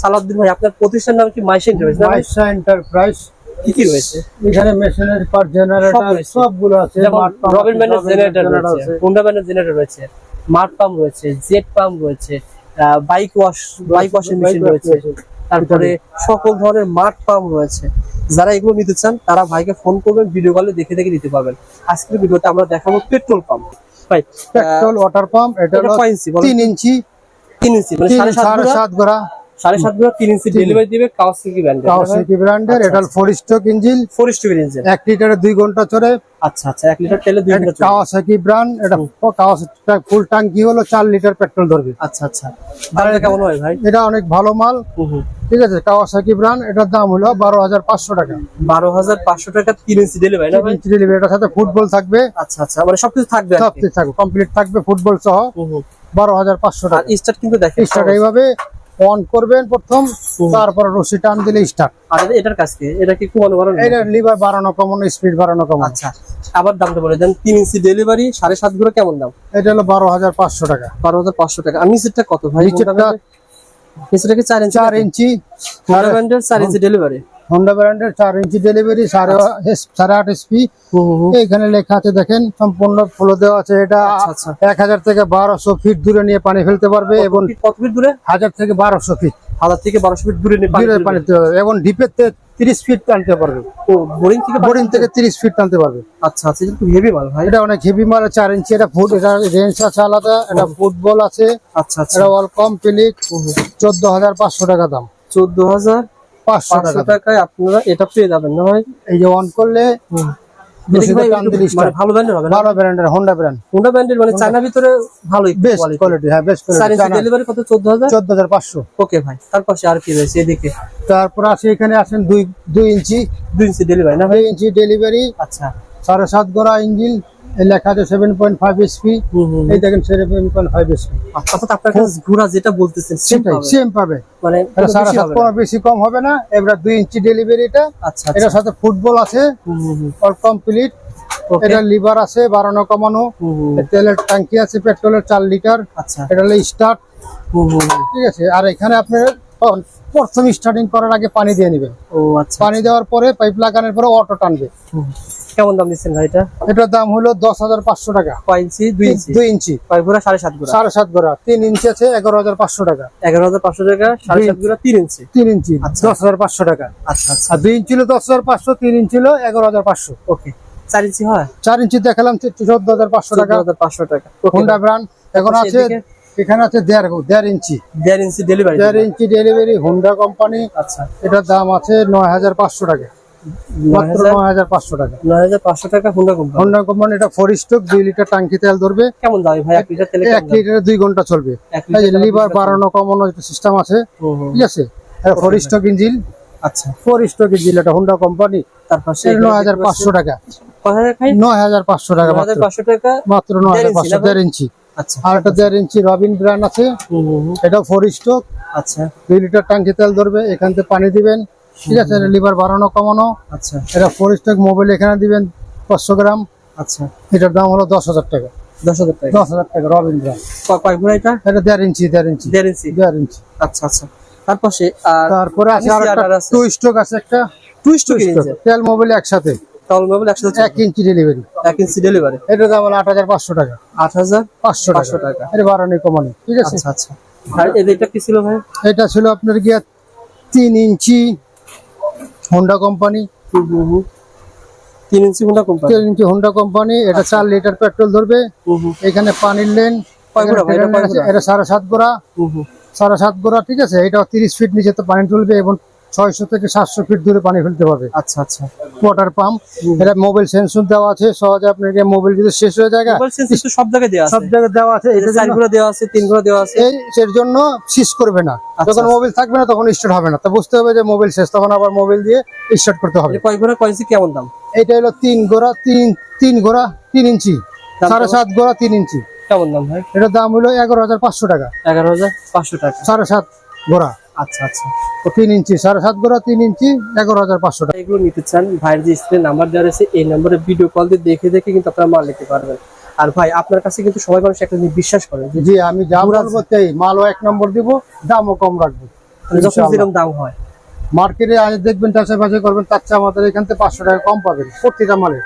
সালাউদ্দিন ভাই আপনার প্রতিষ্ঠান নাম কি মাইশা এন্টারপ্রাইজ মাইশা এন্টারপ্রাইজ। কি কি রয়েছে? এখানে মেশিনারি সব জেনারেটর। সবগুলো আছে রবিন রবিন জেনারেটর রয়েছে আছে। হোন্ডা ব্যান্ডের জেনারেটর রয়েছে পাম্প রয়েছে জেট পাম্প রয়েছে bike wash bike washing machine রয়েছে তারপরে সকল ধরনের মাঠ পাম্প রয়েছে। যারা এগুলো নিতে চান তারা ভাইকে ফোন করবেন ভিডিও কলে দেখে দেখে নিতে পারবেন। আজকের ভিডিওতে আমরা দেখাবো পেট্রোল পাম্প ভাই পেট্রোল ওয়াটার পাম্প এটা এটা হলো কয় ইঞ্চি বলেন? তিন ইঞ্চি তিন ইঞ্চি মানে সাত গোড়া সাড়ে সাত গুণা তিন ইঞ্চি ডেলিভারি দিবে কাওয়াসাকি ব্র্যান্ডের কাওয়াসাকি ব্র্যান্ডের এটা ফোর স্ট্রোক ইঞ্জিন ফোর স্টুকের ইঞ্জিন এক লিটারে দুই ঘণ্টা চলে। আচ্ছা আচ্ছা এক লিটার তেলে দুই লিটার কাওয়াসাকি ব্র্যান্ড এটা কাওয়াসাকি ফুল ট্যাঙ্কি হলো চার লিটার পেট্রোল ধরবে। আচ্ছা আচ্ছা। দামটা কেমন হয় ভাই? এটা অনেক ভালো মাল। ঠিক আছে কাওয়াসাকি ব্র্যান্ড এটার দাম হলো বারো হাজার পাঁচশো টাকা। বারো হাজার পাঁচশো টাকা তিন ইঞ্চি ডেলিভারি না ভাই? ডেলিভারি এটার সাথে ফুটবল থাকবে। আচ্ছা আচ্ছা মানে সবকিছু থাকবে আর সব কিছু থাকবে কমপ্লিট থাকবে ফুটবল সহ। বারো হাজার পাঁচশো টাকা। স্টার্ট কিন্তু দেখেন স্টার্ট এইভাবে অন করবেন প্রথম তারপর রশি টান দিলে স্টার্ট আর এটার কাছ থেকে এটা কি কমানো বাড়ানো এটা লিভার বাড়ানো কমানো স্পিড বাড়ানো কমানো আচ্ছা আবার দামটা বলে দেন। 3 ইঞ্চি ডেলিভারি সাড়ে সাতগুলো কেমন দাম? এটা হলো বারো হাজার পাঁচশো টাকা। বারো হাজার পাঁচশো টাকা। আর নিচেরটা কত ভাই? নিচেরটা নিচেরটা কি 4 ইঞ্চি 4 ইঞ্চি হোন্ডা ব্র্যান্ডের চার ইঞ্চি ডেলিভারি হন্ডা ব্র্যান্ডের চার ইঞ্চি ডেলিভারি সাড়ে সাড়ে আট এসপি এখানে লেখা আছে দেখেন সম্পূর্ণ ফ্লো দেওয়া আছে। এটা আচ্ছা, আচ্ছা। এক হাজার থেকে বারোশো ফিট দূরে নিয়ে পানি ফেলতে পারবে এবং কত ফিট দূরে? হাজার থেকে বারোশো ফিট হাজার থেকে বারোশো ফিট দূরে পানি এবং ডিপের তিরিশ ফিট টানতে পারবে। বোরিং থেকে বোরিং থেকে তিরিশ ফিট টানতে পারবে। আচ্ছা আচ্ছা হেভি মাল ভাই। এটা অনেক হেভি মাল চার ইঞ্চি এটা ফুট এটা রেঞ্জ আছে আলাদা এটা ফুটবল আছে আচ্ছা আচ্ছা। এটা অল কমপ্লিট চোদ্দ হাজার পাঁচশো টাকা দাম। চোদ্দ হাজার পাঁচশো পাঁচশো টাকা টাকায় আপনারা এটা পেয়ে যাবেন। না ভাই? এই যে অন করলে মানে। ভালো ব্র্যান্ডের হবে ভালো ব্র্যান্ডের হোন্ডা ব্র্যান্ড হোন্ডা ব্র্যান্ডের মানে ভিতরে ভালো বেস্ট কোয়ালিটি হ্যাঁ বেস্ট কোয়ালিটি ডেলিভারি কত? ওকে ভাই তার পাশে আর কি রয়েছে? এদিকে তারপর আছে এখানে আছেন ইঞ্চি। দুই ইঞ্চি ডেলিভারি না ভাই? ইঞ্চি ডেলিভারি আচ্ছা। সাড়ে সাত গোড়া ইঞ্জিন। লেখা আছে সেভেন পয়েন্ট ফাইভ এসপি হুম হুম এই দেখেন সেভেন পয়েন্ট ফাইভ এসপি অর্থাৎ আপনার কাছে ঘোরা যেটা বলতেছেন সেটাই সেম পাবে। মানে সাড়ে সাত বেশি কম হবে না এবার দুই ইঞ্চি ডেলিভারিটা আচ্ছা আচ্ছা। এটার সাথে ফুটবল আছে অল কমপ্লিট এটা লিভার আছে বাড়ানো কমানো। তেলের ট্যাঙ্কি আছে পেট্রোলের চার লিটার। আচ্ছা। এটা হলো স্টার্ট। ঠিক আছে আর এখানে আপনি তখন প্রথম স্টার্টিং করার আগে পানি দিয়ে নেবেন ও আচ্ছা পানি দেওয়ার পরে পাইপ লাগানোর পরে অটো টানবে। কেমন দাম দিচ্ছেন ভাই এটা? এটার দাম হলো দশ হাজার পাঁচশো টাকা। কয় ইঞ্চি? দুই ইঞ্চি? দুই ইঞ্চি। কয় ঘোরা সাড়ে সাত ঘোরা সাড়ে সাত গোড়া তিন ইঞ্চি আছে এগারো হাজার পাঁচশো টাকা। এগারো হাজার পাঁচশো টাকা সাড়ে সাত ঘোরা তিন ইঞ্চি? তিন ইঞ্চি আচ্ছা। দশ হাজার পাঁচশো টাকা। আচ্ছা আচ্ছা। আর দুই ইঞ্চি হলো দশ হাজার পাঁচশো তিন ইঞ্চি হলো এগারো হাজার পাঁচশো। ওকে। চার ইঞ্চি হয়? চার ইঞ্চি দেখালাম চোদ্দ হাজার পাঁচশো টাকা। হাজার পাঁচশো টাকা। হোন্ডা ব্র্যান্ড এখন আছে সেদিকে? এখানে আছে দেড় দেড় ইঞ্চি। দেড় ইঞ্চি ডেলিভারি দেড় ইঞ্চি ডেলিভারি হোন্ডা কোম্পানি আচ্ছা। এটার দাম আছে নয় হাজার পাঁচশো টাকা। দুই ঘণ্টা চলবে। লিভার বাড়ানো কমানো সিস্টেম আছে। ঠিক আছে? ফোর স্টক ইঞ্জিন আচ্ছা। ফোর স্টক ইঞ্জিন এটা হোন্ডা কোম্পানি নয় হাজার পাঁচশো টাকা। নয় হাজার পাঁচশো টাকা মাত্র। নয় হাজার ইঞ্চি পাঁচশো দেড় ইঞ্চি। আর একটা দেড় ইঞ্চি রবিন ব্র্যান্ড আছে। এটা ফোর আচ্ছা। দুই লিটার তেল ধরবে এখান থেকে পানি দিবেন। ঠিক আছে লিভার বাড়ানো কমানো। আচ্ছা। এটা ফোর মোবাইল এখানে দিবেন পাঁচশো গ্রাম। আচ্ছা। এটার দাম হলো দশ হাজার টাকা। দশ হাজার টাকা। দশ হাজার টাকা রবিন ব্র্যান্ড কয় ঘোড়া এটা? এটা দেড় ইঞ্চি দেড় ইঞ্চি। দেড় ইঞ্চি। দেড় ইঞ্চি। আচ্ছা আচ্ছা। তার পাশে তারপরে আছে আর একটা টু আছে? একটা। টু তেল মোবাইল একসাথে। তাহলে মোবাইল একশো এক ইঞ্চি ডেলিভারি এক ইঞ্চি ডেলিভারি দাম হলো আট হাজার পাঁচশো টাকা। আট হাজার পাঁচশো পাঁচশো টাকা। টাকা এটা বাড়ানো কমানো ঠিক আছে? আচ্ছা আচ্ছা। আর এটা কি ছিল ভাই? এটা ছিল আপনার গিয়া তিন ইঞ্চি হোন্ডা কোম্পানি। তিন ইঞ্চি হোন্ডা কোম্পানি তিন ইঞ্চি হোন্ডা কোম্পানি এটা চার লিটার পেট্রোল ধরবে। এখানে পানির লেন? এটা? এটা সাড়ে সাত গোড়া। সাড়ে সাত গোড়া ঠিক আছে? এটা তিরিশ ফিট নিচে তো পানি তুলবে এবং ছয়শো থেকে সাতশো ফিট দূরে পানি ফেলতে পারবে। আচ্ছা আচ্ছা। ওয়াটার পাম্প এটা মোবাইল সেন্সর দেওয়া আছে সহজে আপনাকে মোবাইল যদি শেষ হয়ে যায় সব জায়গায় দেওয়া সব আছে। জায়গায় দেওয়া আছে এটা এটা চার ঘোড়া দেওয়া আছে তিন ঘোড়া দেওয়া আছে। এই এর জন্য শেষ করবে না। আচ্ছা, যখন মোবাইল থাকবে না তখন স্টার্ট হবে না। তো বুঝতে হবে যে মোবাইল শেষ তখন আবার মোবাইল দিয়ে স্টার্ট করতে হবে। কয় ঘোড়া কয় ইঞ্চি কেমন দাম? এটা হলো তিন গোড়া তিন তিন গোড়া তিন ইঞ্চি। সাড়ে সাত গোড়া তিন ইঞ্চি। কেমন দাম ভাই? এটার দাম হলো এগারো হাজার পাঁচশো টাকা। এগারো হাজার পাঁচশো টাকা। সাড়ে সাত গোড়া আচ্ছা আচ্ছা। তিন ইঞ্চি সাড়ে সাত গোড়া তিন ইঞ্চি এগারো হাজার পাঁচশো টাকা। এগুলো নিতে চান ভাইয়ের যে স্ক্রিনে নাম্বার দেওয়া রয়েছে এই নম্বরে ভিডিও কল দিয়ে দেখে দেখে কিন্তু আপনারা মাল নিতে পারবেন। আর ভাই আপনার কাছে কিন্তু সবাই মানুষ একটা জিনিস বিশ্বাস করে যে জি আমি যা বলব তাই মালও এক নম্বর দিব দামও কম রাখব যখন যেরকম দাম হয়। মার্কেটে দেখবেন চাষাবাসি করবেন তার চেয়ে আমাদের এখান থেকে পাঁচশো টাকা কম পাবেন প্রতিটা মালে।